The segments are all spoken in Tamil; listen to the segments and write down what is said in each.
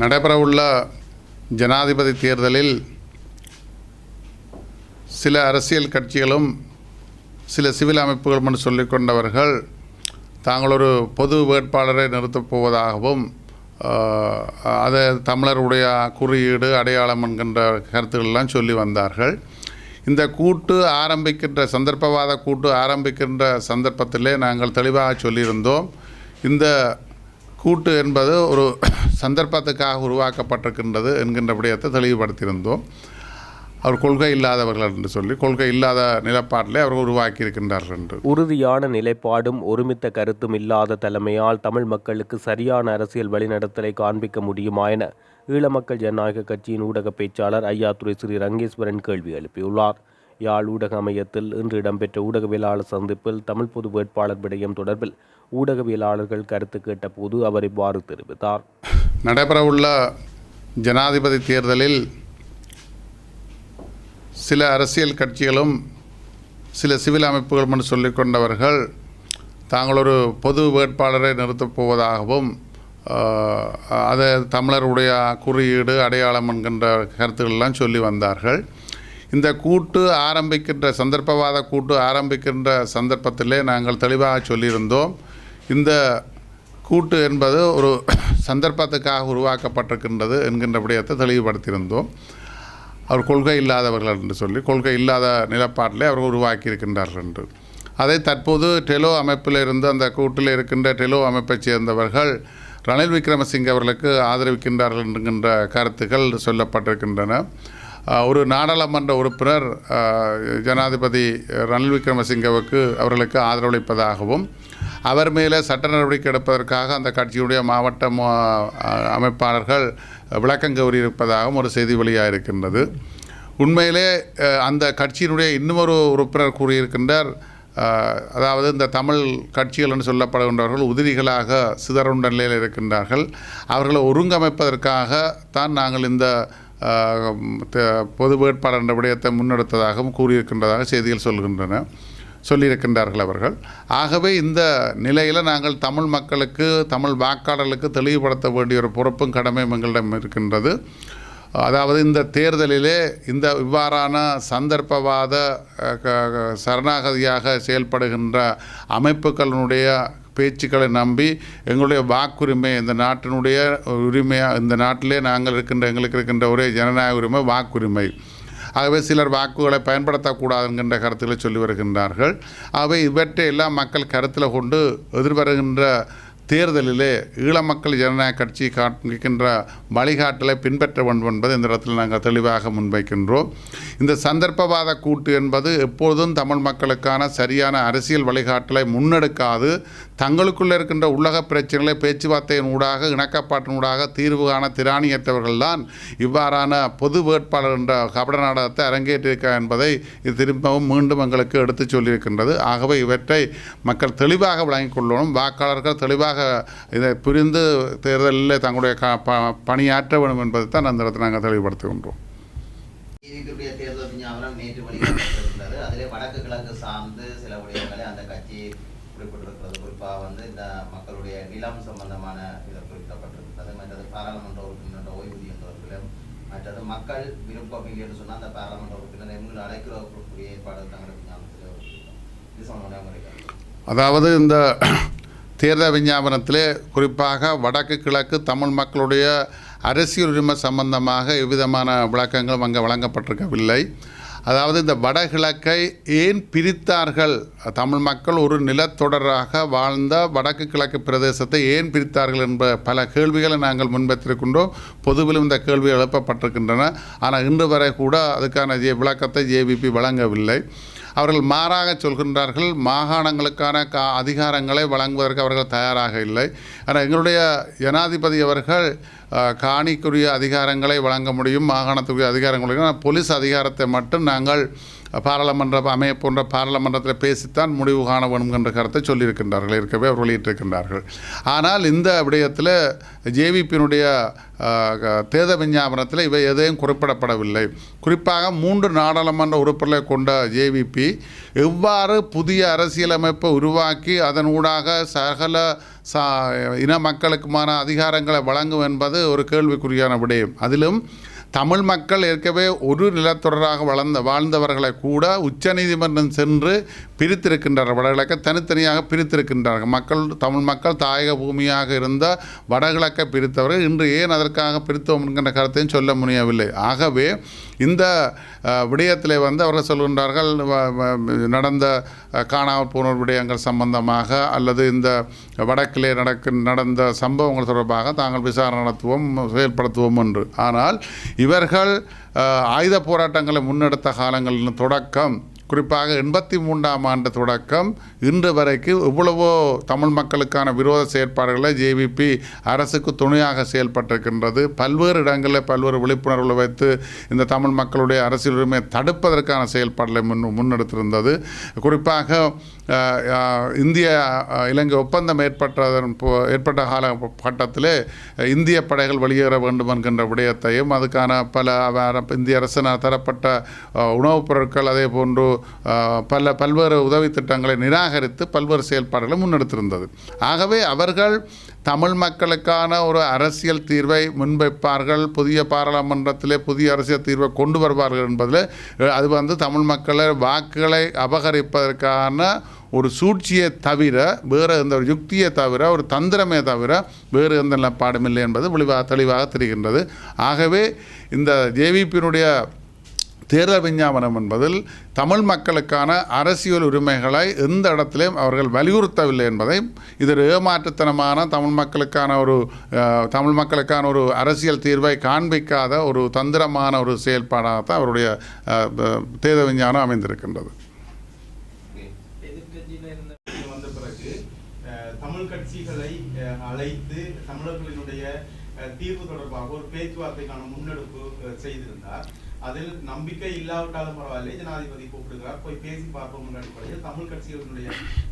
நடைபெறவுள்ள ஜனாதிபதி தேர்தலில் சில அரசியல் கட்சிகளும் சில சிவில் அமைப்புகளும் சொல்லிக்கொண்டவர்கள் தாங்கள் ஒரு பொது வேட்பாளரை நிறுத்தப் போவதாகவும் அதை தமிழருடைய குறியீடு அடையாளம் என்கின்ற கருத்துக்கள்லாம் சொல்லி வந்தார்கள். இந்த கூட்டு ஆரம்பிக்கின்ற சந்தர்ப்பவாத கூட்டு ஆரம்பிக்கின்ற சந்தர்ப்பத்திலே நாங்கள் தெளிவாக சொல்லியிருந்தோம். இந்த கூட்டு என்பது ஒரு சந்தர்ப்பத்துக்காக உருவாக்கப்பட்டிருக்கின்றது என்கின்ற விடயத்தை தெளிவுபடுத்தியிருந்தோம். அவர் கொள்கை இல்லாதவர்கள் என்று சொல்லி கொள்கை இல்லாத நிலப்பாட்டிலே அவர் உருவாக்கி இருக்கின்றார்கள் என்று. உறுதியான நிலைப்பாடும் ஒருமித்த கருத்தும் இல்லாத தலைமையால் தமிழ் மக்களுக்கு சரியான அரசியல் வழிநடத்தலை காண்பிக்க முடியுமா என ஈழ மக்கள் ஜனநாயக கட்சியின் ஊடக பேச்சாளர் ஐயாத்துரை ஸ்ரீ ரங்கேஸ்வரன் கேள்வி எழுப்பியுள்ளார். யாழ் ஊடக அமையத்தில் இன்று இடம்பெற்ற ஊடகவியலாளர் சந்திப்பில் தமிழ் பொது வேட்பாளர் விடயம் தொடர்பில் ஊடகவியலாளர்கள் கருத்து கேட்டபோது அவர் இவ்வாறு தெரிவித்தார். நடைபெறவுள்ள ஜனாதிபதி தேர்தலில் சில அரசியல் கட்சிகளும் சில சிவில் அமைப்புகளும் என்று சொல்லிக்கொண்டவர்கள் தாங்கள் ஒரு பொது வேட்பாளரை நிறுத்தப் போவதாகவும் அது அதை தமிழருடைய குறியீடு அடையாளம் என்கின்ற கருத்துக்கள்லாம் சொல்லி வந்தார்கள். இந்த கூட்டு ஆரம்பிக்கின்ற சந்தர்ப்பவாத கூட்டு ஆரம்பிக்கின்ற சந்தர்ப்பத்திலே நாங்கள் தெளிவாக சொல்லியிருந்தோம். இந்த கூட்டு என்பது ஒரு சந்தர்ப்பத்துக்காக உருவாக்கப்பட்டிருக்கின்றது என்கின்ற விடயத்தை தெளிவுபடுத்தியிருந்தோம். அவர் கொள்கை இல்லாதவர்கள் என்று சொல்லி கொள்கை இல்லாத நிலப்பாட்டிலே அவர் உருவாக்கி இருக்கின்றார்கள் என்று. அதை தற்போது டெலோ அமைப்பில் இருந்து அந்த கூட்டில் இருக்கின்ற டெலோ அமைப்பைச் சேர்ந்தவர்கள் ரணில் விக்ரமசிங்க அவர்களுக்கு ஆதரவிக்கின்றார்கள் என்கின்ற கருத்துக்கள் சொல்லப்பட்டிருக்கின்றன. ஒரு நாடாளுமன்ற உறுப்பினர் ஜனாதிபதி ரணில் விக்ரமசிங்கவுக்கு அவர்களுக்கு ஆதரவளிப்பதாகவும் அவர் மேலே சட்ட நடவடிக்கை எடுப்பதற்காக அந்த கட்சியுடைய மாவட்ட அமைப்பாளர்கள் விளக்கம் கோரியிருப்பதாகவும் ஒரு செய்தி வெளியாக இருக்கின்றது உண்மையிலே அந்த கட்சியினுடைய இன்னுமொரு உறுப்பினர் கூறியிருக்கின்றார் அதாவது இந்த தமிழ் கட்சிகள் என்று சொல்லப்படுகின்றவர்கள் உதிரிகளாக சிதறுண்ட நிலையில் இருக்கின்றார்கள். அவர்களை ஒருங்கமைப்பதற்காக தான் நாங்கள் இந்த பொது வேட்பாளர் என்ற விடயத்தை முன்னெடுத்ததாகவும் கூறியிருக்கின்றதாக செய்திகள் சொல்கின்றன. சொல்லியிருக்கின்றார்கள் அவர்கள். ஆகவே இந்த நிலையில் நாங்கள் தமிழ் மக்களுக்கு தமிழ் வாக்காளர்களுக்கு தெளிவுபடுத்த வேண்டிய ஒரு பொறுப்பும் கடமையும் எங்களிடம் இருக்கின்றது. அதாவது இந்த தேர்தலிலே இந்த இவ்வாறான சந்தர்ப்பவாத க- சரணாகதியாக செயல்படுகின்ற அமைப்புகளினுடைய பேச்சுக்களை நம்பி எங்களுடைய வாக்குரிமை இந்த நாட்டினுடைய உரிமையாக இந்த நாட்டிலே நாங்கள் இருக்கின்ற எங்களுக்கு இருக்கின்ற ஒரே ஜனநாயக உரிமை வாக்குரிமை. ஆகவே சிலர் வாக்குகளை பயன்படுத்தக்கூடாது என்கின்ற கருத்துக்களை சொல்லி வருகின்றார்கள். ஆகவே இவற்றை எல்லாம் மக்கள் கருத்தில் கொண்டு எதிர்வருகின்ற தேர்தலிலே ஈழ மக்கள் ஜனநாயக கட்சி காண்கின்ற வழிகாட்டலை பின்பற்ற வேண்டும் என்பது இந்த இடத்தில் நாங்கள் தெளிவாக முன்வைக்கின்றோம். இந்த சந்தர்ப்பவாத கூட்டு என்பது எப்பொழுதும் தமிழ் மக்களுக்கான சரியான அரசியல் வழிகாட்டலை முன்னெடுக்காது. தங்களுக்குள்ளே இருக்கின்ற உலக பிரச்சனைகளை பேச்சுவார்த்தையின் ஊடாக இணக்கப்பாட்டின் ஊடாக தீர்வு காண திராணியற்றவர்கள்தான் இவ்வாறான பொது வேட்பாளர் என்ற கபட நாடகத்தை அரங்கேற்றிருக்க என்பதை இது திரும்பவும் மீண்டும் எங்களுக்கு எடுத்துச் சொல்லியிருக்கின்றது. ஆகவே இவற்றை மக்கள் தெளிவாக வழங்கிக் கொள்ளணும். வாக்காளர்கள் தெளிவாக இதை புரிந்து தேர்தலில் தங்களுடைய க ப- பணியாற்ற வேண்டும் என்பதை தான் அந்த இடத்தில் நாங்கள் தெளிவுபடுத்துகின்றோம். தேர்தல் விஞ்ஞாபனம் நேற்று வெளியிடப்பட்டிருக்கிறது. அதிலே வடக்கு கிழக்கு சார்ந்து சில விடயங்களை அந்த கட்சி குறிப்பிட்டிருக்கிறது. குறிப்பாக வந்து இந்த மக்களுடைய நிலம் சம்பந்தமான இதை குறிப்பிடப்பட்டிருக்கிறது. மற்றது பாராளுமன்ற உறுப்பினர் ஓய்வூதியம் தொடர்பிலும் மற்றது மக்கள் விருப்பம் இல்லை என்று சொன்னால் அந்த பாராளுமன்ற உறுப்பினர் எங்களை அழைக்கிறக்கூடிய ஏற்பாடு தங்களுடைய விஞ்ஞாபனத்தில் இது சம்பந்தமாக முறைகள் அதாவது இந்த தேர்தல் விஞ்ஞாபனத்திலே குறிப்பாக வடக்கு கிழக்கு தமிழ் மக்களுடைய அரசியல் உரிமை சம்பந்தமாக எவ்விதமான விளக்கங்களும் அங்கே வழங்கப்பட்டிருக்கவில்லை. அதாவது இந்த வடகிழக்கை ஏன் பிரித்தார்கள்? தமிழ் மக்கள் ஒரு நிலத்தொடராக வாழ்ந்த வடக்கு கிழக்கு பிரதேசத்தை ஏன் பிரித்தார்கள் என்ற பல கேள்விகளை நாங்கள் முன்வைத்திருக்கின்றோம். பொதுவிலும் இந்த கேள்விகள் எழுப்பப்பட்டிருக்கின்றன. ஆனால் இன்று வரை கூட அதுக்கான ஜே விளக்கத்தை ஜேவிபி வழங்கவில்லை. அவர்கள் மாறாக சொல்கின்றார்கள் மாகாணங்களுக்கான கா அதிகாரங்களை வழங்குவதற்கு அவர்கள் தயாராக இல்லை. ஆனால் எங்களுடைய ஜனாதிபதி அவர்கள் காணிக்குரிய அதிகாரங்களை வழங்க முடியும் மாகாணத்துக்குரிய அதிகாரங்களை போலீஸ் அதிகாரத்தை மட்டும் நாங்கள் பாராளுமன்ற அமைய போன்ற பாராளுமன்றத்தில் பேசித்தான் முடிவு காண வேணும் என்ற கருத்தை சொல்லியிருக்கின்றார்கள் இருக்கவே அவர் வெளியிட்டிருக்கின்றார்கள். ஆனால் இந்த விடயத்தில் ஜேவிபியினுடைய தேர்தல் விஞ்ஞாபனத்தில் இவை எதையும் குறிப்பிடப்படவில்லை. குறிப்பாக மூன்று நாடாளுமன்ற உறுப்பினர்களை கொண்ட ஜேவிபி எவ்வாறு புதிய அரசியலமைப்பை உருவாக்கி அதன் ஊடாக சகல சா இன மக்களுக்குமான அதிகாரங்களை வழங்கும் என்பது ஒரு கேள்விக்குறியான விடயம். அதிலும் தமிழ் மக்கள் ஏற்கவே ஒரு நிலத்தொடராக வளர்ந்த வாழ்ந்தவர்களை கூட உச்சநீதிமன்றம் சென்று பிரித்திருக்கின்றார்கள் வடகிழக்கை தனித்தனியாக பிரித்திருக்கின்றார்கள். மக்கள் தமிழ் மக்கள் தாயக பூமியாக இருந்த வடகிழக்கை பிரித்தவர்கள் இன்று ஏன் அதற்காக பிரித்தோம் என்கின்ற கருத்தையும் சொல்ல முடியவில்லை. ஆகவே இந்த விடயத்தில் வந்து அவர்கள் சொல்கின்றார்கள் நடந்த காணாமல் போனோர் விடயங்கள் சம்பந்தமாக அல்லது இந்த வடக்கிலே நடக்க நடந்த சம்பவங்கள் தொடர்பாக தாங்கள் விசாரணை நடத்துவோம் செயல்படுத்துவோம் என்று. ஆனால் இவர்கள் ஆயுத போராட்டங்களை முன்னெடுத்த காலங்களின் தொடக்கம் குறிப்பாக எண்பத்தி மூன்றாம் ஆண்டு தொடக்கம் இன்று வரைக்கும் எவ்வளவோ தமிழ் மக்களுக்கான விரோத செயற்பாடுகளை ஜேவிபி அரசுக்கு துணையாக செயல்பட்டிருக்கின்றது. பல்வேறு இடங்களில் பல்வேறு விழிப்புணர்வுகளை வைத்து இந்த தமிழ் மக்களுடைய அரசியல் உரிமையை தடுப்பதற்கான செயல்பாடுகளை முன் முன்னெடுத்திருந்தது. குறிப்பாக இந்திய இலங்கை ஒப்பந்தம் ஏற்பட்டதன் போ- ஏற்பட்ட காலகட்டத்திலே இந்திய படைகள் வெளியேற வேண்டும் என்கின்ற விடயத்தையும் அதுக்கான பல இந்திய அரசினால் தரப்பட்ட உணவுப் பொருட்கள் அதே போன்று பல பல்வேறு உதவி திட்டங்களை நிராகரித்து பல்வேறு செயல்பாடுகளை முன்னெடுத்திருந்தது. ஆகவே அவர்கள் தமிழ் மக்களுக்கான ஒரு அரசியல் தீர்வை முன்வைப்பார்கள். புதிய பாராளுமன்றத்திலே புதிய அரசியல் தீர்வை கொண்டு வருவார்கள் என்பதில் அது வந்து தமிழ் மக்களை வாக்குகளை அபகரிப்பதற்கான ஒரு சூழ்ச்சியை தவிர வேறு எந்த ஒரு யுக்தியை தவிர ஒரு தந்திரமே தவிர வேறு எந்த நிலப்பாடும் இல்லை என்பது தெளிவாக தெளிவாக தெரிகின்றது. ஆகவே இந்த ஜேவிபியினுடைய தேர்தல் விஞ்ஞாபனம் என்பதில் தமிழ் மக்களுக்கான அரசியல் உரிமைகளை எந்த இடத்திலும் அவர்கள் வலியுறுத்தவில்லை என்பதை இது ஒரு ஏமாற்றுத்தனமான தமிழ் மக்களுக்கான ஒரு தமிழ் மக்களுக்கான ஒரு அரசியல் தீர்வை காண்பிக்காத ஒரு தந்திரமான ஒரு செயல்பாடாக தான் அவருடைய தேர்தல் விஞ்ஞானம் அமைந்திருக்கின்றது. தமிழ் கட்சிகளை அழைத்து தமிழர்களினுடைய தீர்வு தொடர்பாக ஒரு பேச்சுவார்த்தைக்கான முன்னெடுப்பு செய்திருந்தார். அதில் நம்பிக்கை இல்லாவிட்டாலும் பரவாயில்லை ஜனாதிபதி கூப்பிடுகிறார் போய் பேசி பார்ப்போம் அடிப்படையில் தமிழ் கட்சிகளினுடைய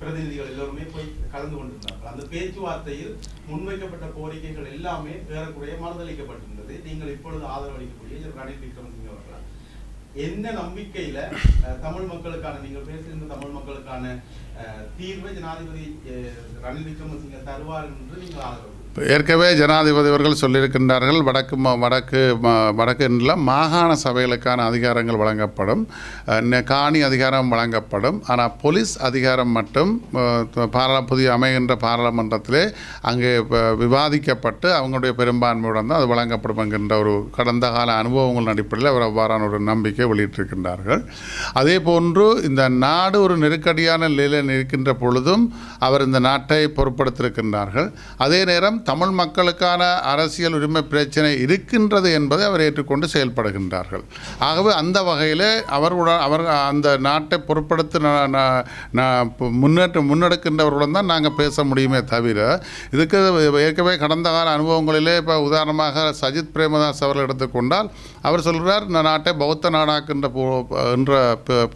பிரதிநிதிகள் எல்லோருமே போய் கலந்து கொண்டிருந்தார்கள். அந்த பேச்சுவார்த்தையில் முன்வைக்கப்பட்ட கோரிக்கைகள் எல்லாமே ஏறக்குறைய மறுதளிக்கப்பட்டிருந்தது. நீங்கள் இப்பொழுது ஆதரவு அளிக்கக்கூடிய ரணில் விக்ரமசிங்க அவர்களால் எந்த நம்பிக்கையில அஹ், தமிழ் மக்களுக்கான நீங்கள் பேசுகின்ற தமிழ் மக்களுக்கான தீர்வை ஜனாதிபதி ரணில் விக்ரமசிங்க தருவார் என்று நீங்கள் ஆதரவு ஏற்கனவே ஜனாதிபதி அவர்கள் சொல்லியிருக்கின்றார்கள் வடக்கு வடக்கு வடக்கு என்ற மாகாண சபைகளுக்கான அதிகாரங்கள் வழங்கப்படும் காணி அதிகாரம் வழங்கப்படும் ஆனால் போலீஸ் அதிகாரம் மட்டும் பாராள புதிய அமைகின்ற பாராளுமன்றத்திலே அங்கே விவாதிக்கப்பட்டு அவங்களுடைய பெரும்பான்மையுடன் தான் அது வழங்கப்படும் என்கின்ற ஒரு கடந்த கால அனுபவங்கள் அடிப்படையில் அவர் அவ்வாறான ஒரு நம்பிக்கை வெளியிட்டிருக்கின்றார்கள். அதே போன்று இந்த நாடு ஒரு நெருக்கடியான நிலையில் இருக்கின்ற பொழுதும் அவர் இந்த நாட்டை பொருட்படுத்திருக்கின்றார்கள் அதே நேரம் தமிழ் மக்களுக்கான அரசியல் உரிமை பிரச்சனை இருக்கின்றது என்பதை அவர் ஏற்றுக்கொண்டு செயல்படுகின்றார்கள். ஆகவே அந்த வகையில் அவர்களுடன் அவர் அந்த நாட்டை பொருட்படுத்தி முன்னேற்ற முன்னெடுக்கின்றவர்களுடன் தான் நாங்கள் பேச முடியுமே தவிர இதுக்கு ஏற்கனவே கடந்த கால அனுபவங்களிலே இப்போ உதாரணமாக சஜித் பிரேமதாஸ் அவர்கள் எடுத்துக்கொண்டால் அவர் சொல்கிறார் இந்த நாட்டை பௌத்த நாடாக்கின்ற போ என்ற ப-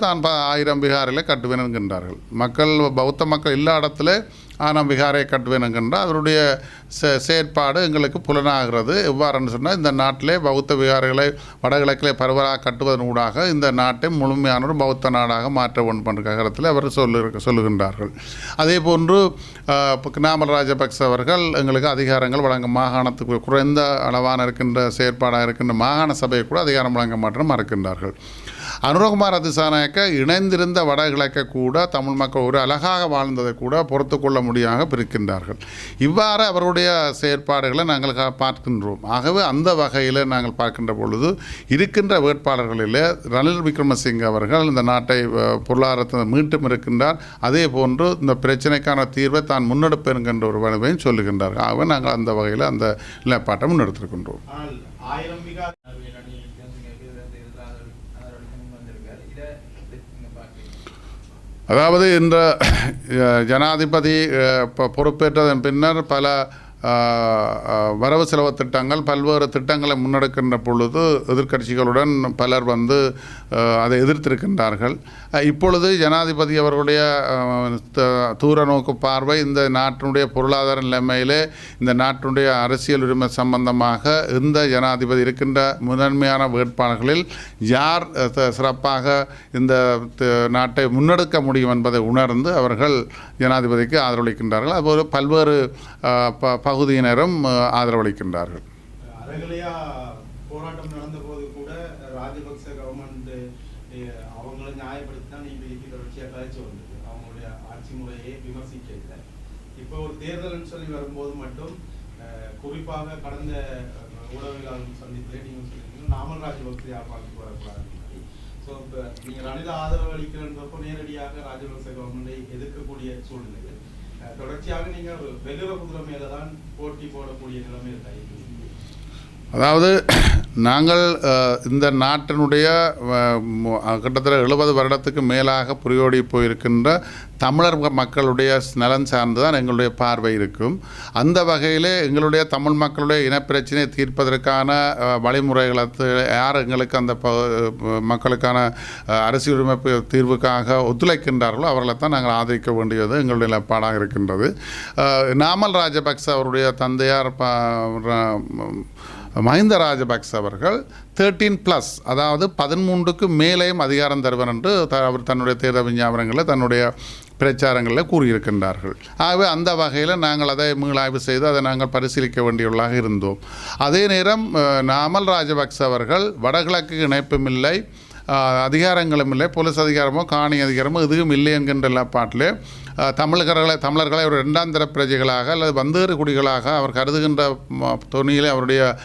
தான் ஆயிரம் பீகார் விகாரிலே கட்டுவேன் என்கின்றார்கள் மக்கள் பௌத்த மக்கள் எல்லா இடத்துல ஆனம் விகாரை கட்டுவேன் என்கின்றால் அவருடைய செ செயற்பாடு எங்களுக்கு புலனாகிறது. எவ்வாறுன்னு சொன்னால் இந்த நாட்டிலே பௌத்த விகாரைகளை வடகிழக்கிலே பரவலாக கட்டுவதன் ஊடாக இந்த நாட்டை முழுமையான ஒரு பௌத்த நாடாக மாற்ற வேண்டும் என்ற ககரத்தில் அவர் சொல்லு சொல்லுகின்றார்கள். அதே போன்று ஆஹ், நாமல் ராஜபக்ச அவர்கள் எங்களுக்கு அதிகாரங்கள் வழங்க மாகாணத்துக்கு குறைந்த அளவான இருக்கின்ற செயற்பாடாக இருக்கின்ற மாகாண சபையை கூட அதிகாரம் வழங்க மாற்றம் மறுக்கின்றார்கள். அனுரகுமார் அதிசாநாயக்க இணைந்திருந்த வடகிழக்க கூட தமிழ் மக்கள் ஒரு அழகாக வாழ்ந்ததை கூட பொறுத்து கொள்ள முடியாத பிரிக்கின்றார்கள். இவ்வாறு அவருடைய செயற்பாடுகளை நாங்கள் பார்க்கின்றோம். ஆகவே அந்த வகையில் நாங்கள் பார்க்கின்ற பொழுது இருக்கின்ற வேட்பாளர்களில் ரணில் விக்ரமசிங்க அவர்கள் இந்த நாட்டை பொருளாதாரத்தை மீண்டும் இருக்கின்றார். அதே போன்று இந்த பிரச்சனைக்கான தீர்வை தான் முன்னெடுப்பேன் ஒரு வலுவையும் சொல்லுகின்றார்கள். ஆகவே நாங்கள் அந்த வகையில் அந்த நிலைப்பாட்டை முன்னெடுத்திருக்கின்றோம் ஆனால் ஆயிரம் மிக அதாவது இந்த ஜனாதிபதி பொறுப்பேற்றதன் பின்னர் பல வரவு செலவு திட்டங்கள் பல்வேறு திட்டங்களை முன்னெடுக்கின்ற பொழுது எதிர்க்கட்சிகளுடன் பலர் வந்து அதை எதிர்த்திருக்கின்றார்கள். இப்பொழுது ஜனாதிபதி அவர்களுடைய த- தூர நோக்கு பார்வை இந்த நாட்டினுடைய பொருளாதார நிலைமையிலே இந்த நாட்டினுடைய அரசியல் உரிமை சம்பந்தமாக இந்த ஜனாதிபதி இருக்கின்ற முதன்மையான வேட்பாளர்களில் யார் சிறப்பாக இந்த நாட்டை முன்னெடுக்க முடியும் என்பதை உணர்ந்து அவர்கள் ஜனாதிபதிக்கு ஆதரவளிக்கின்றார்கள். அதுபோல பல்வேறு ப- பகுதியினரும் அஹ், ஆதரவளிக்கின்றார்கள். அறகலையா போராட்டம் நடந்த போது கூட ராஜபக்ச கவர்மெண்ட் அவங்கள நியாயப்படுத்தி தான் நீங்க தொடர்ச்சியா கழிச்சு வந்தது. அவங்களுடைய ஆட்சி முறையை விமர்சிக்க இல்லை இப்போ ஒரு தேர்தல்னு சொல்லி வரும்போது மட்டும் குறிப்பாக கடந்த அஹ், ஊடகவியலாளர் சந்திப்பிலே நீங்க சொல்லியிருக்கீங்க நாமல் ராஜபக்சே பார்த்து வரக்கூடாது. ஸோ இப்போ நீங்கள் ரணில ஆதரவு அளிக்கிறன்றப்போ நேரடியாக ராஜபக்ச கவர்மெண்டை எதிர்க்கக்கூடிய சூழ்நிலை தொடர்ச்சியாக நீங்கள் வெகுர குதிரை மேல தான் போட்டி போடக்கூடிய நிலைமை இருக்கா அதாவது நாங்கள் இந்த நாட்டினுடைய கிட்டத்தட்ட எழுபது வருடத்துக்கு மேலாக புரியோடி போயிருக்கின்ற தமிழர் மக்களுடைய நலன் சார்ந்து தான் எங்களுடைய பார்வை இருக்கும். அந்த வகையிலே எங்களுடைய தமிழ் மக்களுடைய இனப்பிரச்சனையை தீர்ப்பதற்கான வழிமுறைகளை யார் எங்களுக்கு அந்த ப- மக்களுக்கான அரசியல் உரிமை தீர்வுக்காக ஒத்துழைக்கின்றார்களோ அவர்களை தான் நாங்கள் ஆதரிக்க வேண்டியது எங்களுடைய நிலப்பாடாக இருக்கின்றது. நாமல் ராஜபக்ச அவருடைய தந்தையார் மஹிந்த ராஜபக்ச அவர்கள் தேர்ட்டீன் ப்ளஸ் அதாவது பதிமூன்றுக்கு மேலேயும் அதிகாரம் தருவர் என்று த- அவர் தன்னுடைய தேர்தல் விஞ்ஞாபனங்களில் தன்னுடைய பிரச்சாரங்களில் கூறியிருக்கின்றார்கள். ஆகவே அந்த வகையில் நாங்கள் அதை மீளாய்வு செய்து அதை நாங்கள் பரிசீலிக்க வேண்டியவர்களாக இருந்தோம். அதே நேரம் நாமல் ராஜபக்ச அவர்கள் வடகிழக்கு இணைப்பும் இல்லை அதிகாரங்களும் இல்லை போலீஸ் அதிகாரமோ காணி அதிகாரமோ எதுவும் இல்லை என்கின்ற பாட்டில் தமிழர்களை தமிழர்களை ஒரு இரண்டாம் தர பிரஜைகளாக அல்லது வந்தேறு குடிகளாக அவர் கருதுகின்ற துணியில் அவருடைய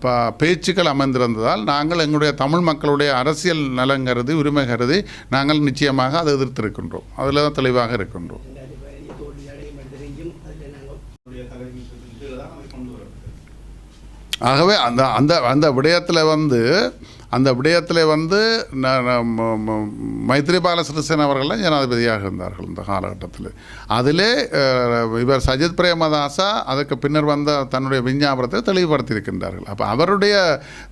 ப- பேச்சுக்கள் அமைந்திருந்ததால் நாங்கள் எங்களுடைய தமிழ் மக்களுடைய அரசியல் நலன் கருதி உரிமை கருதி நாங்கள் நிச்சயமாக அதை எதிர்த்திருக்கின்றோம். அதில் தான் தெளிவாக இருக்கின்றோம். ஆகவே அந்த அந்த அந்த விடயத்தில் வந்து அந்த விடயத்தில் வந்து மைத்ரிபால சிறிசேன அவர்கள்லாம் ஜனாதிபதியாக இருந்தார்கள் இந்த காலகட்டத்தில். அதிலே இவர் சஜித் பிரேமதாசா அதுக்கு பின்னர் வந்த தன்னுடைய விஞ்ஞாபனத்தை தெளிவுபடுத்தியிருக்கின்றார்கள். அப்போ அவருடைய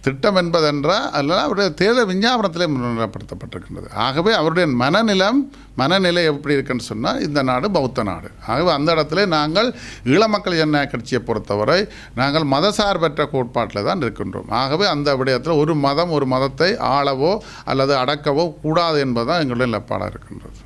திட்டம் என்பதென்றால் அல்ல அவருடைய தேர்தல் விஞ்ஞாபனத்திலே முன்னிலைப்படுத்தப்பட்டிருக்கின்றது. ஆகவே அவருடைய மனநிலம் மனநிலை எப்படி இருக்குன்னு சொன்னால் இந்த நாடு பௌத்த நாடு. ஆகவே அந்த இடத்துல நாங்கள் ஈழமக்கள் ஜனநாயக கட்சியை பொறுத்தவரை நாங்கள் மதசார்பற்ற கோட்பாட்டில் தான் இருக்கின்றோம். ஆகவே அந்த விடயத்தில் ஒரு மதம் ஒரு மதத்தை ஆளவோ அல்லது அடக்கவோ கூடாது என்பதுதான் எங்களுடைய நிலப்பாடாக இருக்கின்றது.